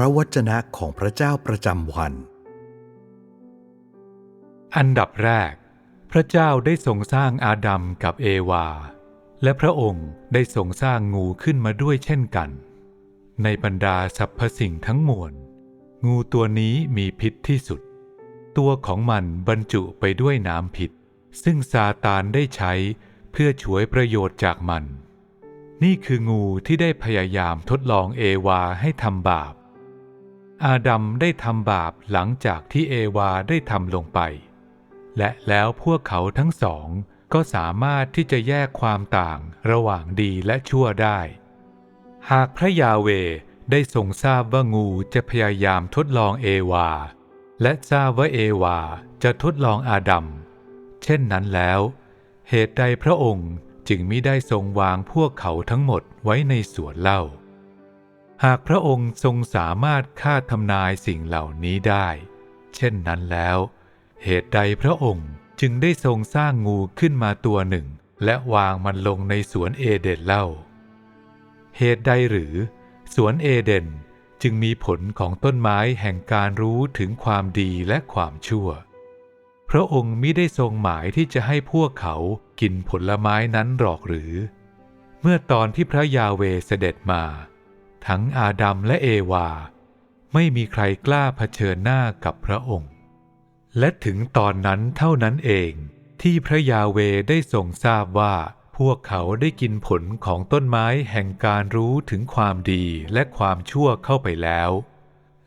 ระวจนะของพระเจ้าประจำวัน อันดับแรก พระเจ้าได้ทรงสร้างอาดัมกับเอวา และพระองค์ได้ทรงสร้างงูขึ้นมาด้วยเช่นกัน ในบรรดาสรรพสิ่งทั้งมวล งูตัวนี้มีพิษที่สุด ตัวของมันบรรจุไปด้วยน้ำพิษ ซึ่งซาตานได้ใช้เพื่อฉวยประโยชน์จากมัน นี่คืองูที่ได้พยายามทดลองเอวาให้ทำบาป อาดัมได้ทำบาปหลังจากที่เอวาได้ทำลงไป และแล้วพวกเขาทั้งสองก็สามารถที่จะแยกความต่างระหว่างดีและชั่วได้ หากพระยาเวได้ทรงทราบว่างูจะพยายามทดลองเอวา และทราบว่าเอวาจะทดลองอาดัม เช่นนั้นแล้ว เหตุใดพระองค์จึงมิได้ทรงวางพวกเขาทั้งหมดไว้ในสวนเล่า หากพระองค์ทรงสามารถคาดทำนายสิ่งเหล่านี้ได้ เช่นนั้นแล้ว เหตุใดพระองค์จึงได้ทรงสร้างงูขึ้นมาตัวหนึ่ง และวางมันลงในสวนเอเดนเล่า เหตุใดหรือ สวนเอเดนจึงมีผลของต้นไม้แห่งการรู้ถึงความดีและความชั่ว พระองค์มิได้ทรงหมายที่จะให้พวกเขากินผลไม้นั้นหรอกหรือ เมื่อตอนที่พระยาเวเสด็จมา ทั้งอาดัมและเอวา ไม่มีใครกล้าเผชิญหน้ากับพระองค์ และถึงตอนนั้นเท่านั้นเองที่พระยาเวได้ทรงทราบว่าพวกเขาได้กินผลของต้นไม้แห่งการรู้ถึงความดีและความชั่วเข้าไปแล้ว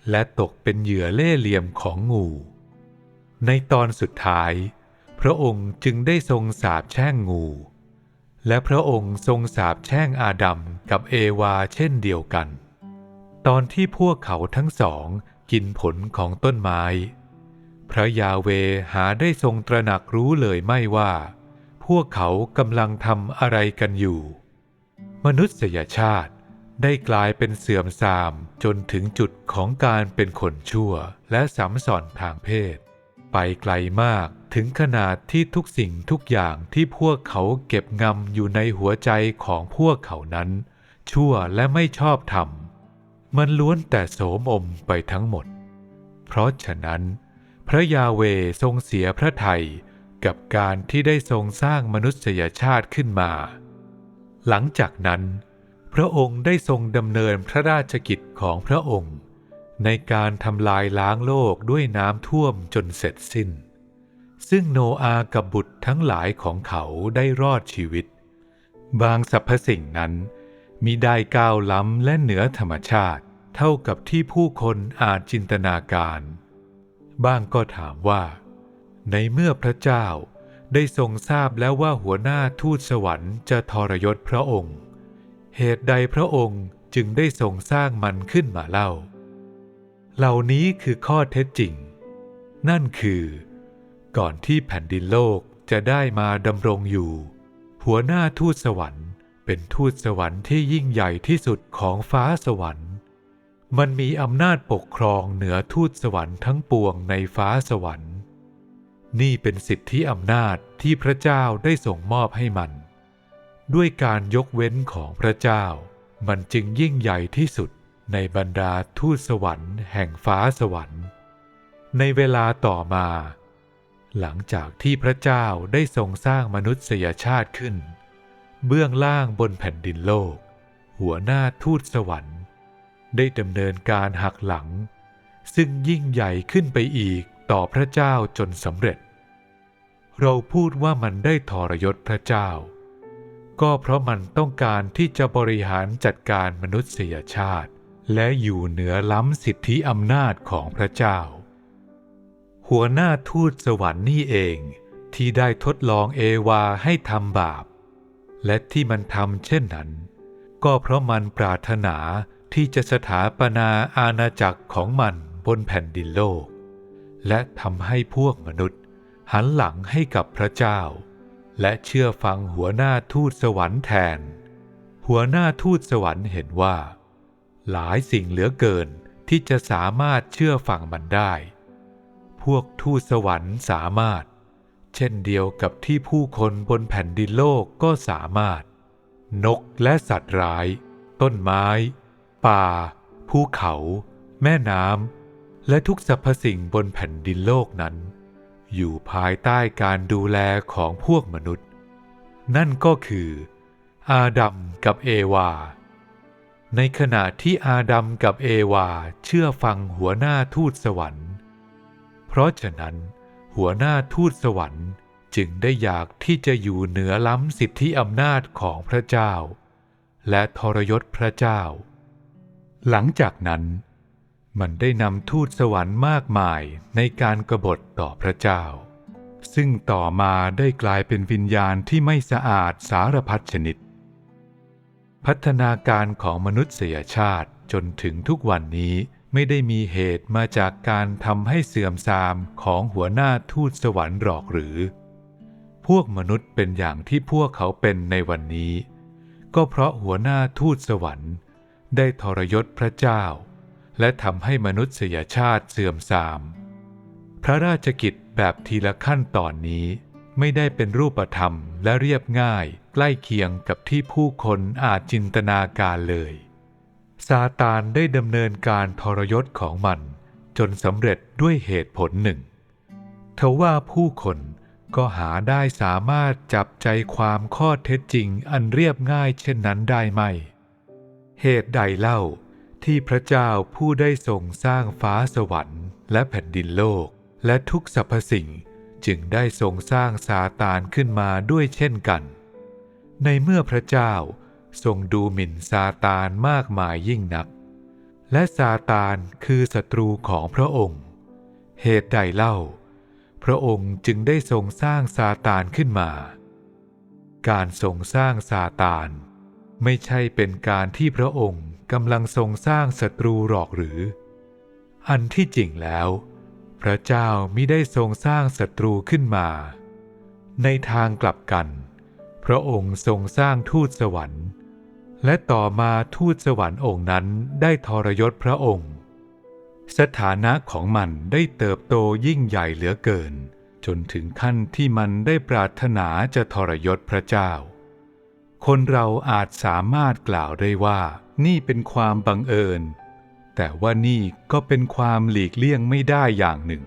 และตกเป็นเหยื่อเล่ห์เหลี่ยมของงู ในตอนสุดท้าย พระองค์จึงได้ทรงสาปแช่งงู และพระองค์ทรงสาปแช่งอาดัมกับเอวาเช่นเดียวกัน ตอนที่พวกเขาทั้งสองกินผลของต้นไม้ พระยาเวหาได้ทรงตระหนักรู้เลยไม่ว่า พวกเขากำลังทำอะไรกันอยู่ มนุษยชาติได้กลายเป็นเสื่อมทรามจนถึงจุดของการเป็นคนชั่วและสัมสอนทางเพศ ไปไกลมากถึงขนาดที่ทุกสิ่งทุกอย่างที่พวกเขาเก็บงำอยู่ในหัวใจของพวกเขานั้น ชั่วและไม่ชอบธรรม มันล้วนแต่โสมมไปทั้งหมด เพราะฉะนั้น พระยาเวทรงเสียพระทัยกับการที่ได้ทรงสร้างมนุษยชาติขึ้นมา หลังจากนั้น พระองค์ได้ทรงดำเนินพระราชกิจของพระองค์ ในการทำลายล้างโลกด้วยน้ำท่วมจนเสร็จสิ้น ซึ่งโนอาห์กับบุตรทั้งหลายของเขาได้รอดชีวิต บางสรรพสิ่งนั้นมิได้ก้าวล้ำและเหนือธรรมชาติ เท่ากับที่ผู้คนอาจจินตนาการ บ้างก็ถามว่า ในเมื่อพระเจ้าได้ทรงทราบแล้วว่าหัวหน้าทูตสวรรค์จะทรยศพระองค์ เหตุใดพระองค์จึงได้ทรงสร้างมันขึ้นมาเล่า เหล่านี้คือข้อเท็จจริง นั่นคือ ก่อนที่แผ่นดินโลกจะได้มาดำรงอยู่ หัวหน้าทูตสวรรค์ เป็นทูตสวรรค์ที่ยิ่งใหญ่ที่สุดของฟ้าสวรรค์ มันมีอำนาจปกครองเหนือทูตสวรรค์ทั้งปวงในฟ้าสวรรค์ นี่เป็นสิทธิอำนาจที่พระเจ้าได้ส่งมอบให้มัน ด้วยการยกเว้นของพระเจ้า มันจึงยิ่งใหญ่ที่สุด ในบรรดาทูตสวรรค์แห่งฟ้าสวรรค์ ในเวลาต่อมา หลังจากที่พระเจ้าได้ทรงสร้างมนุษยชาติขึ้น เบื้องล่างบนแผ่นดินโลก หัวหน้าทูตสวรรค์ ได้ดำเนินการหักหลัง ซึ่งยิ่งใหญ่ขึ้นไปอีกต่อพระเจ้าจนสำเร็จ เราพูดว่ามันได้ทรยศพระเจ้าก็เพราะมันต้องการที่จะบริหารจัดการมนุษยชาติ และอยู่เหนือล้ำสิทธิอำนาจของพระเจ้า หัวหน้าทูตสวรรค์นี่เองที่ได้ทดลองเอวาให้ทำบาป และที่มันทำเช่นนั้น ก็เพราะมันปรารถนาที่จะสถาปนาอาณาจักรของมันบนแผ่นดินโลก และทำให้พวกมนุษย์ หันหลังให้กับพระเจ้า และเชื่อฟังหัวหน้าทูตสวรรค์แทน หัวหน้าทูตสวรรค์เห็นว่า หลายสิ่งเหลือเกินที่จะสามารถเชื่อฟังมันได้ พวกทูตสวรรค์สามารถ เช่นเดียวกับที่ผู้คนบนแผ่นดินโลกก็สามารถ นกและสัตว์ร้าย ต้นไม้ ป่า ภูเขา แม่น้ำ และทุกสรรพสิ่งบนแผ่นดินโลกนั้น อยู่ภายใต้การดูแลของพวกมนุษย์ นั่นก็คือ อาดัมกับเอวา ในขณะที่อาดัมกับเอวาเชื่อฟังหัวหน้าทูตสวรรค์ เพราะฉะนั้น หัวหน้าทูตสวรรค์จึงได้อยากที่จะอยู่เหนือล้ำสิทธิอำนาจของพระเจ้า และทรยศพระเจ้า หลังจากนั้น มันได้นำทูตสวรรค์มากมายในการกรบฏต่อพระเจ้า ซึ่งต่อมาได้กลายเป็นวิญญาณที่ไม่สะอาดสารพัดชนิด พัฒนาการของมนุษยชาติจนถึงทุกวันนี้ไม่ได้มีเหตุมาจากการทำให้เสื่อมทรามของหัวหน้าทูตสวรรค์หรอกหรือ พวกมนุษย์เป็นอย่างที่พวกเขาเป็นในวันนี้ ก็เพราะหัวหน้าทูตสวรรค์ ได้ทรยศพระเจ้า และทำให้มนุษยชาติเสื่อมทราม พระราชกิจแบบทีละขั้นตอนนี้ ไม่ได้เป็นรูปธรรมและเรียบง่ายใกล้เคียงกับที่ผู้คนอาจจินตนาการเลย ซาตานได้ดำเนินการทรยศของมัน จนสำเร็จด้วยเหตุผลหนึ่งทว่าผู้คนก็หาได้สามารถจับใจความข้อเท็จจริงอันเรียบง่ายเช่นนั้นได้ไหม เหตุใดเล่าที่พระเจ้าผู้ได้ทรงสร้างฟ้าสวรรค์ และแผ่นดินโลก และทุกสรรพสิ่ง จึงได้ทรงสร้างซาตานขึ้นมาด้วยเช่นกัน ในเมื่อพระเจ้าทรงดูหมิ่นซาตานมากมายยิ่งนัก และซาตานคือศัตรูของพระองค์ เหตุใดเล่า พระองค์จึงได้ทรงสร้างซาตานขึ้นมา การทรงสร้างซาตาน ไม่ใช่เป็นการที่พระองค์กำลังทรงสร้างศัตรูหรอกหรือ อันที่จริงแล้ว พระเจ้ามิได้ทรงสร้างศัตรูขึ้นมา ในทางกลับกัน พระองค์ทรงสร้างทูตสวรรค์ และต่อมาทูตสวรรค์องค์นั้นได้ทรยศพระองค์ สถานะของมันได้เติบโตยิ่งใหญ่เหลือเกิน จนถึงขั้นที่มันได้ปรารถนาจะทรยศพระเจ้า คนเราอาจสามารถกล่าวได้ว่านี่เป็นความบังเอิญ แต่ว่านี่ก็เป็นความหลีกเลี่ยงไม่ได้อย่างหนึ่ง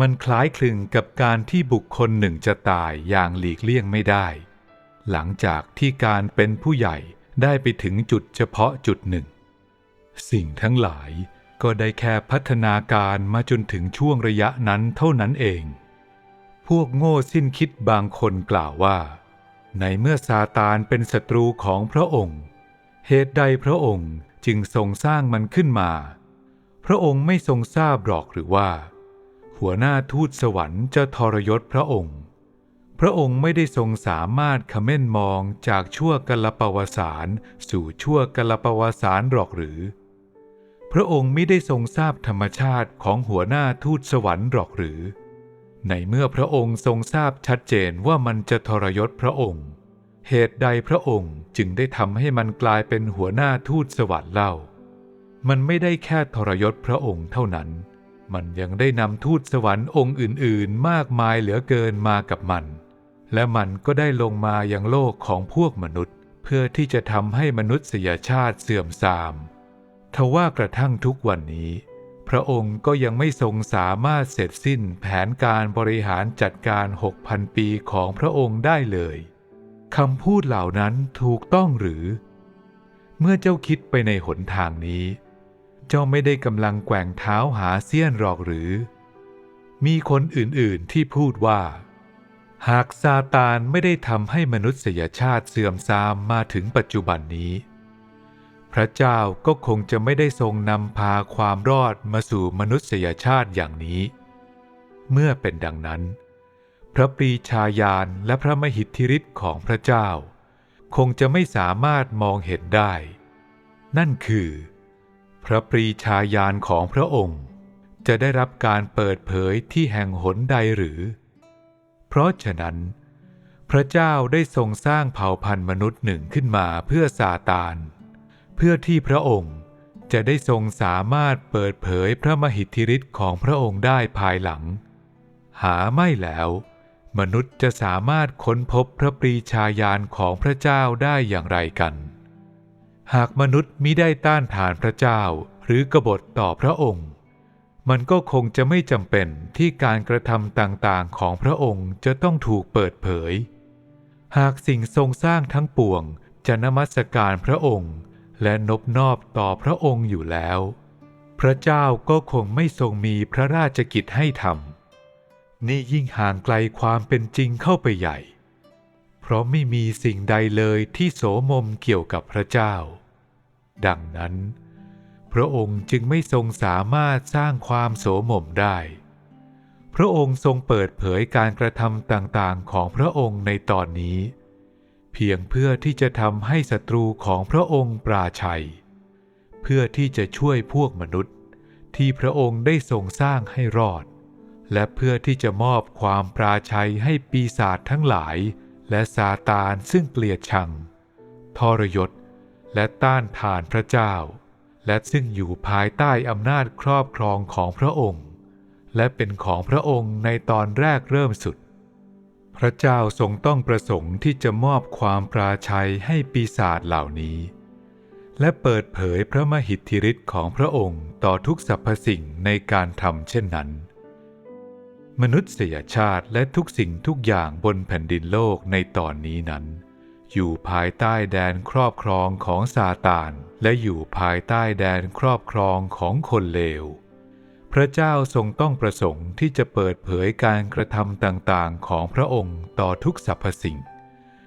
มันคล้ายคลึงกับการที่บุคคลหนึ่งจะตายอย่างหลีกเลี่ยงไม่ได้ หลังจากที่การเป็นผู้ใหญ่ได้ไปถึงจุดเฉพาะจุดหนึ่ง สิ่งทั้งหลายก็ได้แค่พัฒนาการมาจนถึงช่วงระยะนั้นเท่านั้นเอง พวกโง่สิ้นคิดบางคนกล่าวว่า ในเมื่อซาตานเป็นศัตรูของพระองค์ เหตุใดพระองค์ จึงทรงสร้างมันขึ้นมา พระองค์ไม่ทรงทราบหรอกหรือว่า หัวหน้าทูตสวรรค์จะทรยศพระองค์ พระองค์ไม่ได้ทรงสามารถขม้นมองจากชั่วกลปวสารสู่ชั่วกลปวสารหรอกหรือ พระองค์ไม่ได้ทรงทราบธรรมชาติของหัวหน้าทูตสวรรค์หรอกหรือ ในเมื่อพระองค์ทรงทราบชัดเจนว่ามันจะทรยศพระองค์ เหตุใดพระองค์จึงได้ทำให้มันกลายเป็นหัวหน้าทูตสวรรค์เล่า มันไม่ได้แค่ทรยศพระองค์เท่านั้น มันยังได้นำทูตสวรรค์องค์อื่น ๆ มากมายเหลือเกินมากับมัน และมันก็ได้ลงมาอยังโลกของพวกมนุษย์ เพื่อที่จะทำให้มนุษยชาติเสื่อมทรามทว่ากระทั่งทุกวันนี้ พระองค์ก็ยังไม่ทรงสามารถเสร็จสิ้นแผนการบริหารจัดการ 6,000 ปีของพระองค์ได้เลย คำพูดเหล่านั้นถูกต้องหรือ เมื่อเจ้าคิดไปในหนทางนี้ เจ้าไม่ได้กำลังแกว่งเท้าหาเสี้ยนหรอกหรือ มีคนอื่นๆที่พูดว่า หากซาตานไม่ได้ทำให้มนุษยชาติเสื่อมทรามมาถึงปัจจุบันนี้ พระเจ้าก็คงจะไม่ได้ทรงนำพาความรอดมาสู่มนุษยชาติอย่างนี้ เมื่อเป็นดังนั้น พระปรีชาญาณและพระมหิทธิฤทธิ์ของพระเจ้า คงจะไม่สามารถมองเห็นได้ นั่นคือ พระปรีชาญาณของพระองค์ จะได้รับการเปิดเผยที่แห่งหนใดหรือ เพราะฉะนั้น พระเจ้าได้ทรงสร้างเผ่าพันธุ์มนุษย์หนึ่งขึ้นมาเพื่อซาตาน เพื่อที่พระองค์จะได้ทรงสามารถเปิดเผยพระมหิทธิฤทธิ์ของพระองค์ได้ภายหลัง หาไม่แล้ว มนุษย์จะสามารถค้นพบพระปรีชาญาณของพระเจ้าได้อย่างไรกัน หากมนุษย์มิได้ต้านทานพระเจ้าหรือกบฏต่อพระองค์ มันก็คงจะไม่จำเป็นที่การกระทำต่างๆของพระองค์จะต้องถูกเปิดเผย หากสิ่งทรงสร้างทั้งปวงจะนมัสการพระองค์ และนบนอบต่อพระองค์อยู่แล้ว พระเจ้าก็คงไม่ทรงมีพระราชกิจให้ทำ นี่ยิ่งห่างไกลความเป็นจริงเข้าไปใหญ่ เพราะไม่มีสิ่งใดเลยที่โสมมเกี่ยวกับพระเจ้า ดังนั้น พระองค์จึงไม่ทรงสามารถสร้างความโสมมได้ พระองค์ทรงเปิดเผยการกระทำต่างๆของพระองค์ในตอนนี้ เพียงเพื่อที่จะทำให้ศัตรูของพระองค์ปราชัย เพื่อที่จะช่วยพวกมนุษย์ที่พระองค์ได้ทรงสร้างให้รอด และเพื่อที่จะมอบความปราชัยให้ปีศาจทั้งหลาย และซาตานซึ่งเกลียดชัง ทรยศ และต้านทานพระเจ้า และซึ่งอยู่ภายใต้อำนาจครอบครองของพระองค์ และเป็นของพระองค์ในตอนแรกเริ่มสุด พระเจ้าทรงต้องประสงค์ที่จะมอบความปราชัยให้ปีศาจเหล่านี้ และเปิดเผยพระมหิทธิฤทธิ์ของพระองค์ต่อทุกสรรพสิ่งในการทำเช่นนั้น มนุษยชาติและทุกสิ่งทุกอย่างบนแผ่นดินโลกในตอนนี้นั้น อยู่ภายใต้แดนครอบครองของซาตาน และอยู่ภายใต้แดนครอบครองของคนเลว พระเจ้าทรงต้องประสงค์ที่จะเปิดเผยการกระทำต่างๆ ของพระองค์ต่อทุกสรรพสิ่ง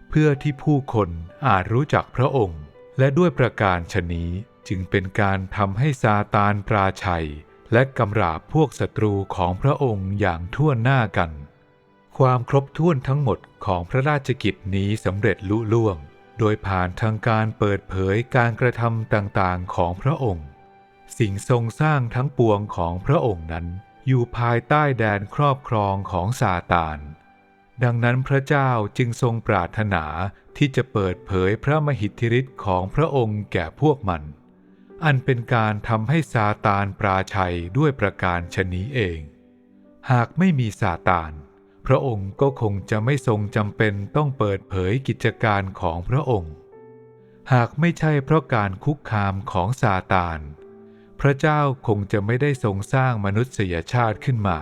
เพื่อที่ผู้คนอาจรู้จักพระองค์ และด้วยประการชนี้จึงเป็นการทำให้ซาตานปราชัย และกำราบพวกศัตรูของพระองค์อย่างทั่วหน้ากัน ความครบถ้วนทั้งหมดของพระราชกิจนี้สำเร็จลุล่วง โดยผ่านทางการเปิดเผยการกระทำต่างๆของพระองค์ สิ่งทรงสร้างทั้งปวงของพระองค์นั้น อยู่ภายใต้แดนครอบครองของซาตานดังนั้นพระเจ้าจึงทรงปรารถนาที่จะเปิดเผยพระมหิทธิฤทธิ์ของพระองค์แก่พวกมัน อันเป็นการทำให้ซาตานปราชัยด้วยประการชนี้เอง หากไม่มีซาตาน พระองค์ก็คงจะไม่ทรงจำเป็นต้องเปิดเผยกิจการของพระองค์ หากไม่ใช่เพราะการคุกคามของซาตาน พระเจ้าคงจะไม่ได้ทรงสร้างมนุษยชาติขึ้นมา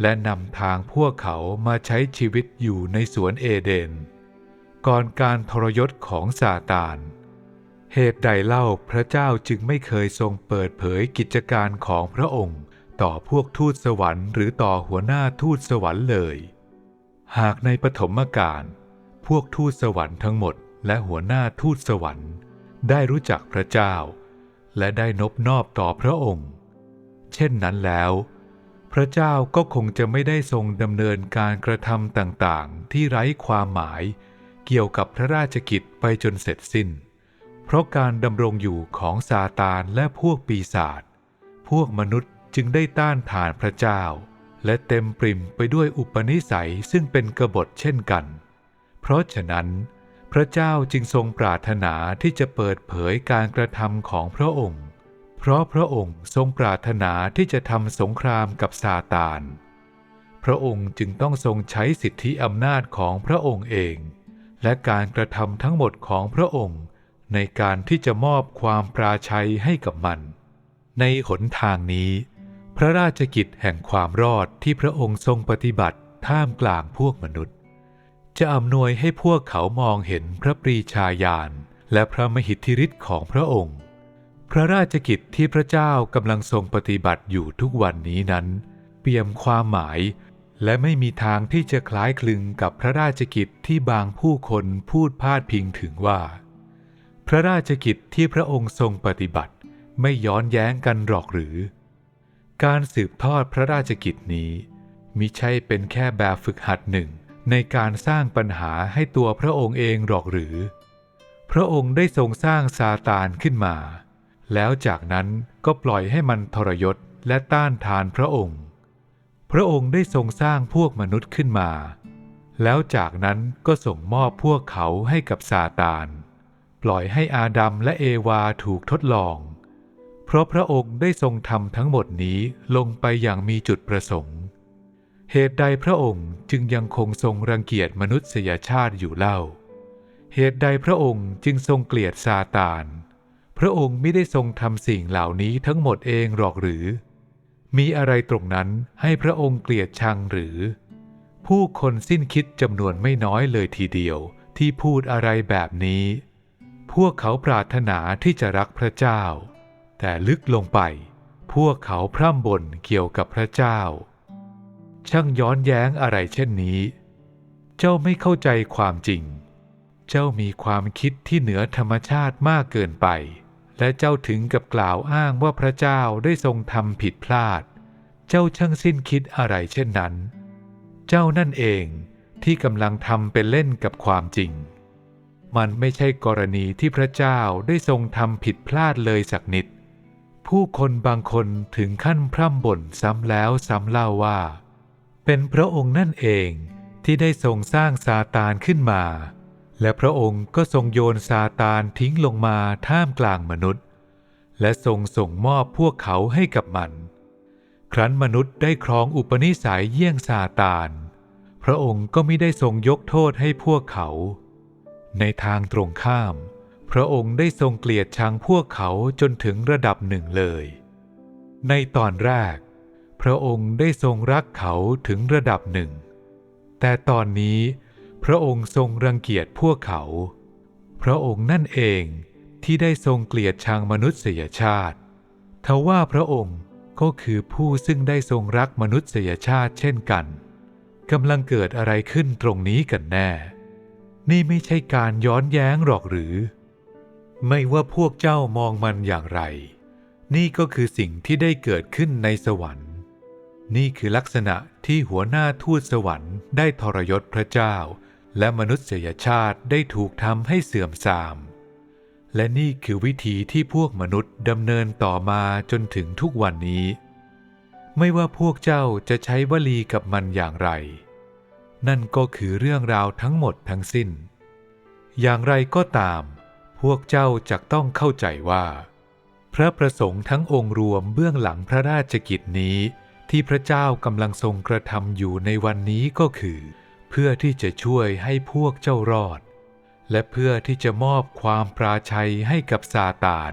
และนำทางพวกเขามาใช้ชีวิตอยู่ในสวนเอเดน ก่อนการทรยศของซาตาน เหตุใดเล่าพระเจ้าจึงไม่เคยทรงเปิดเผยกิจการของพระองค์ ต่อพวกทูตสวรรค์หรือต่อหัวหน้าทูตสวรรค์เลย หากในปฐมกาลพวกทูตสวรรค์ทั้งหมด และหัวหน้าทูตสวรรค์ ได้รู้จักพระเจ้า และได้นบนอบต่อพระองค์ เช่นนั้นแล้ว พระเจ้าก็คงจะไม่ได้ทรงดำเนินการกระทำต่างๆ ที่ไร้ความหมาย เกี่ยวกับพระราชกิจไปจนเสร็จสิ้น เพราะการดำรงอยู่ของซาตานและพวกปีศาจพวกมนุษย์จึงได้ต้านทานพระเจ้า และเต็มปริ่มไปด้วยอุปนิสัยซึ่งเป็นกบฏเช่นกัน เพราะฉะนั้น พระเจ้าจึงทรงปรารถนาที่จะเปิดเผยการกระทำของพระองค์ เพราะพระองค์ทรงปรารถนาที่จะทำสงครามกับซาตาน พระองค์จึงต้องทรงใช้สิทธิอำนาจของพระองค์เอง และการกระทำทั้งหมดของพระองค์ ในการที่จะมอบความปราชัยให้กับมัน ในหนทางนี้ พระราชกิจแห่งความรอดที่พระองค์ทรงปฏิบัติท่ามกลางพวกมนุษย์ จะอำนวยให้พวกเขามองเห็นพระปรีชาญาณและพระมหิทธิฤทธิ์ของพระองค์ พระราชกิจที่พระเจ้ากำลังทรงปฏิบัติอยู่ทุกวันนี้นั้น เปี่ยมความหมายและไม่มีทางที่จะคล้ายคลึงกับพระราชกิจที่บางผู้คนพูดพาดพิงถึงว่า พระราชกิจที่พระองค์ทรงปฏิบัติไม่ย้อนแย้งกันหรอกหรือ การสืบทอดพระราชกิจนี้มิใช่เป็นแค่แบบฝึกหัดหนึ่งในการสร้างปัญหาให้ตัวพระองค์เองหรอกหรือ พระองค์ได้ทรงสร้างซาตานขึ้นมา แล้วจากนั้นก็ปล่อยให้มันทรยศและต้านทานพระองค์ พระองค์ได้ทรงสร้างพวกมนุษย์ขึ้นมา แล้วจากนั้นก็ส่งมอบพวกเขาให้กับซาตาน ปล่อยให้อาดัมและเอวาถูกทดลอง เพราะพระองค์ได้ทรงทำทั้งหมดนี้ลงไปอย่างมีจุดประสงค์ เหตุใดพระองค์จึงยังคงทรงรังเกียจมนุษยชาติอยู่เล่า เหตุใดพระองค์จึงทรงเกลียดซาตาน พระองค์ไม่ได้ทรงทำสิ่งเหล่านี้ทั้งหมดเองหรอกหรือ มีอะไรตรงนั้นให้พระองค์เกลียดชังหรือ ผู้คนสิ้นคิดจำนวนไม่น้อยเลยทีเดียวที่พูดอะไรแบบนี้ พวกเขาปรารถนาที่จะรักพระเจ้า แต่ลึกลงไป พวกเขาพร่ำบ่นเกี่ยวกับพระเจ้า ช่างย้อนแย้งอะไรเช่นนี้ เจ้าไม่เข้าใจความจริง เจ้ามีความคิดที่เหนือธรรมชาติมากเกินไป และเจ้าถึงกับกล่าวอ้างว่าพระเจ้าได้ทรงทำผิดพลาด เจ้าช่างสิ้นคิดอะไรเช่นนั้น เจ้านั่นเองที่กำลังทำเป็นเล่นกับความจริง มันไม่ใช่กรณีที่พระเจ้าได้ทรงทำผิดพลาดเลยสักนิด ผู้คนบางคนถึงขั้นพร่ำบ่นซ้ำแล้วซ้ำเล่าว่า เป็นพระองค์นั่นเองที่ได้ทรงสร้างซาตานขึ้นมา และพระองค์ก็ทรงโยนซาตานทิ้งลงมาท่ามกลางมนุษย์ และทรงส่งมอบพวกเขาให้กับมัน ครั้นมนุษย์ได้ครองอุปนิสัยเยี่ยงซาตาน พระองค์ก็ไม่ได้ทรงยกโทษให้พวกเขา ในทางตรงข้าม พระองค์ได้ทรงเกลียดชังพวกเขาจนถึงระดับหนึ่งเลย ในตอนแรก พระองค์ได้ทรงรักเขาถึงระดับหนึ่ง แต่ตอนนี้พระองค์ทรงรังเกียจพวกเขา พระองค์นั่นเองที่ได้ทรงเกลียดชังมนุษยชาติ ทว่าพระองค์ก็คือผู้ซึ่งได้ทรงรักมนุษยชาติเช่นกัน กำลังเกิดอะไรขึ้นตรงนี้กันแน่ นี่ไม่ใช่การย้อนแย้งหรอกหรือ ไม่ว่าพวกเจ้ามองมันอย่างไร นี่ก็คือสิ่งที่ได้เกิดขึ้นในสวรรค์ นี่คือลักษณะที่หัวหน้าทูตสวรรค์ได้ทรยศพระเจ้า และมนุษยชาติได้ถูกทำให้เสื่อมทราม และนี่คือวิธีที่พวกมนุษย์ดำเนินต่อมาจนถึงทุกวันนี้ ไม่ว่าพวกเจ้าจะใช้วลีกับมันอย่างไร นั่นก็คือเรื่องราวทั้งหมดทั้งสิ้น อย่างไรก็ตาม พวกเจ้าจะต้องเข้าใจว่า พระประสงค์ทั้งองค์รวมเบื้องหลังพระราชกิจนี้ที่พระเจ้ากำลังทรงกระทำอยู่ในวันนี้ก็คือ เพื่อที่จะช่วยให้พวกเจ้ารอด และเพื่อที่จะมอบความปราชัยให้กับซาตาน